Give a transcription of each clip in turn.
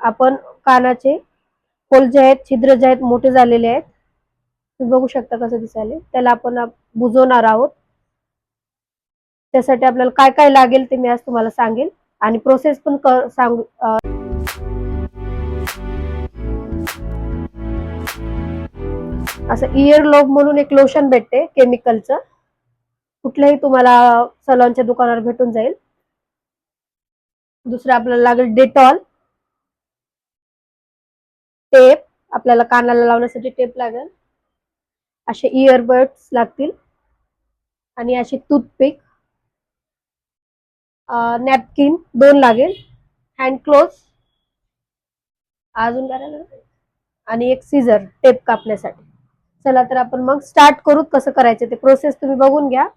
आपण कानाचे होल जे आहेत छिद्र जे आहेत मोठे झालेले आहेत. तुम्ही बघू शकता कसं दिसायले. त्याला आपण बुजवणार आहोत. त्यासाठी आपल्याला काय काय लागेल ते मी आज तुम्हाला सांगेल. आणि प्रोसेस पण सांगू असं इयर लोब म्हणून एक लोशन भेटते केमिकलचं कुठल्याही तुम्हाला सलॉनच्या दुकानावर भेटून जाईल. दुसरं आपल्याला लागेल डेटॉल टेप आपल्याला कानाला लावण्यासाठी टेप लागेल. असे इयरबड्स लागतील. आणि अशी टूथपिक नॅपकिन दोन लागेल. हँड क्लोज अजून काय आणि एक सीझर टेप कापण्यासाठी. चला तर आपण मग स्टार्ट करू कसं करायचं ते प्रोसेस तुम्ही बघून घ्या.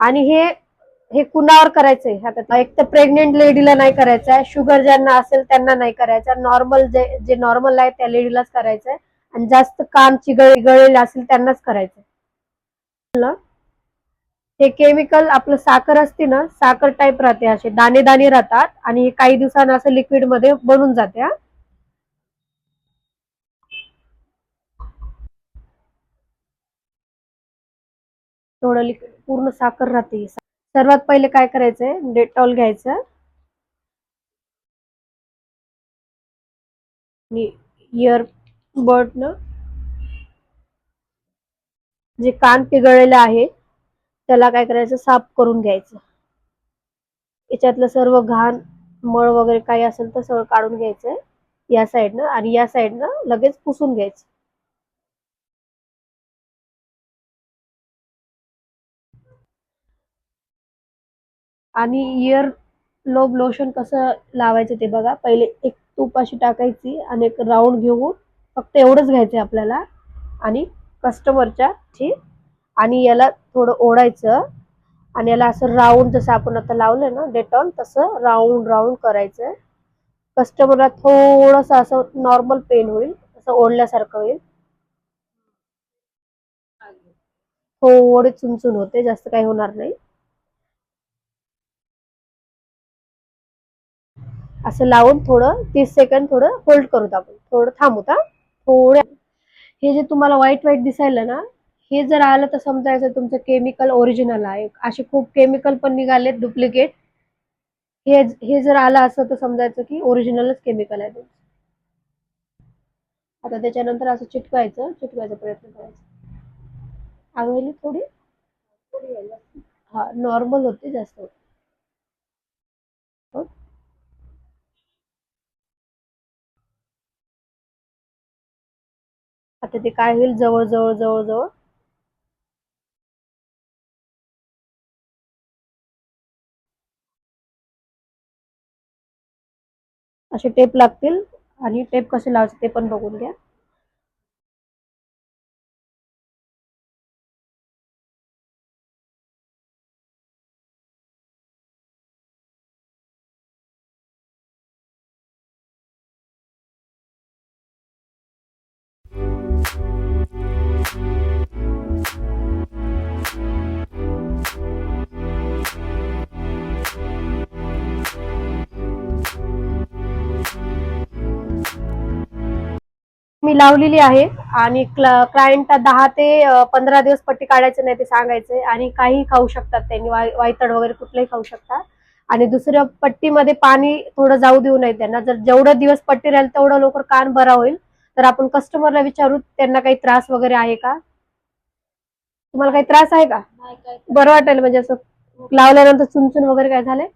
आणि हे हे कुणावर करायचंय? आता एक तर प्रेग्नेंट लेडीला नाही करायचं आहे शुगर ज्यांना असेल त्यांना नाही करायचं नॉर्मल जे जे नॉर्मल आहे त्या लेडीलाच करायचंय. आणि जास्त काम चिगळ गळलेले असेल त्यांनाच करायचंय. हे केमिकल आपलं साखर असते ना साखर टाईप राहते असे. दाणे दाणे राहतात आणि हे काही दिवसांना असं लिक्विडमध्ये बनून जाते हा. थोडं लिक्विड पूर्ण साखर राहते. सर्वात पहिले काय करायचंय? डेटॉल घ्यायचं. आणि इयर बर्ड न जे कान पिघळलेलं आहे त्याला काय करायचं? साफ करून घ्यायचं. याच्यातलं सर्व घाण मळ वगैरे काही असेल तर सगळं काढून घ्यायचंय. या साईडनं आणि या साईडनं लगेच पुसून घ्यायचं. आणि इयर लोब लोशन कसं लावायचं ते बघा. पहिले एक तूप अशी टाकायची आणि एक राऊंड घेऊन फक्त एवढंच घ्यायचं आपल्याला. आणि कस्टमरच्या ची आणि याला थोडं ओढायचं. आणि याला असं राऊंड जसं आपण आता लावलं ना डेटॉल तसं राऊंड राऊंड करायचं कस्टमरला थोडंसं असं नॉर्मल पेन होईल असं ओढल्यासारखं होईल. थोडे चुनचुन होते जास्त काही होणार नाही. असं लावून थोडं तीस सेकंड थोडं होल्ड करूत आपण. थोडं थांबूत हा. थोडं हे जे तुम्हाला व्हाईट व्हाईट दिसायला ना हे जर आलं तर समजायचं तुमचं केमिकल ओरिजिनल आहे. असे खूप केमिकल पण निघालेत डुप्लिकेट हे हे जर आलं असं तर समजायचं की ओरिजिनलच केमिकल आहे तुमचं. आता त्याच्यानंतर असं चिटकायचं चिटकायचा प्रयत्न करायचा. आगळी थोडी हा नॉर्मल होते जास्त. होते आता ते काय होईल? जवळ जवळ जवळ जवळ. असे टेप लागतील. आणि टेप कसे लावायचे ते पण बघून घ्या. मी लावलेली आहे आणि क्लायंट दहा ते पंधरा दिवस पट्टी काढायचं नाही ते सांगायचंय आणि काही खाऊ शकतात त्यांनी वाय- वायतड वगैरे कुठलंही खाऊ शकतात. आणि दुसऱ्या पट्टीमध्ये पाणी थोडं जाऊ देऊ नये त्यांना. जर जेवढं दिवस पट्टी राहील तेवढं लवकर कान बरा होईल. तर आपण कस्टमरला विचारू त्यांना काही त्रास वगैरे आहे का? तुम्हाला काही त्रास आहे का? बरं वाटेल म्हणजे असं लावल्यानंतर चुनचुन वगैरे काय झालंय?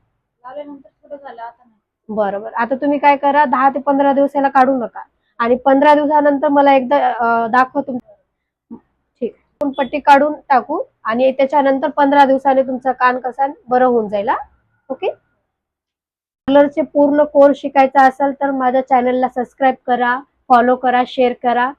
बरोबर आता तुम्ही काय करा दहा ते पंधरा दिवस याला काढू नका. आणि पंधरा दिवसानंतर मला एकदा दाखव तुम ठीक. पट्टी काढून टाकू आणि त्याच्यानंतर पंधरा दिवसाने तुमचा कान कसा बरं होऊन जाईल ओके? पार्लरचे पूर्ण कोर्स शिकायचा असेल तर माझ्या चॅनलला सबस्क्राईब करा फॉलो करा शेअर करा.